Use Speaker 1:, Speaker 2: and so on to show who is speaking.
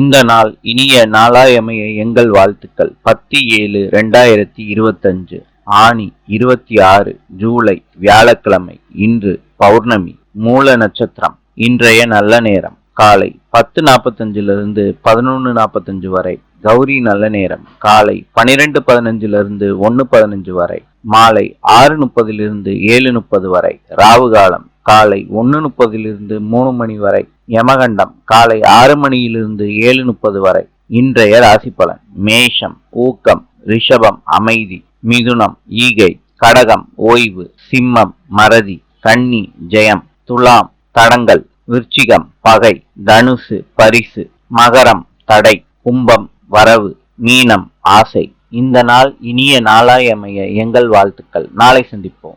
Speaker 1: இந்த நாள் இனிய நாளாயமைய எங்கள் வாழ்த்துக்கள். பத்து ஏழு ரெண்டாயிரத்தி இருபத்தஞ்சு ஆணி இருபத்தி ஆறு ஜூலை வியாழக்கிழமை இன்று பௌர்ணமி மூல நட்சத்திரம். இன்றைய நல்ல நேரம். காலை பத்து நாற்பத்தஞ்சிலிருந்து பதினொன்று நாற்பத்தஞ்சு வரை. கௌரி நல்ல நேரம். காலை பனிரெண்டு பதினஞ்சிலிருந்து ஒன்று பதினஞ்சு வரை. மாலை ஆறு முப்பதிலிருந்து ஏழு முப்பது வரை. ராவு காலம் காலை ஒன்று முப்பதிலிருந்து மூணு மணி வரை யமகண்டம் காலை ஆறு மணியிலிருந்து ஏழு முப்பது வரை இன்றைய ராசி பலன். மேஷம் ஊக்கம் ரிஷபம் அமைதி மிதுனம் ஈகை கடகம் ஓய்வு சிம்மம் மறதி கன்னி ஜெயம் துலாம் தடங்கள் விருச்சிகம் பகை தனுசு பரிசு மகரம் தடை கும்பம் வரவு மீனம் ஆசை. இந்த நாள் இனிய நாளாய் அமைய எங்கள் வாழ்த்துக்கள். நாளை சந்திப்போம்.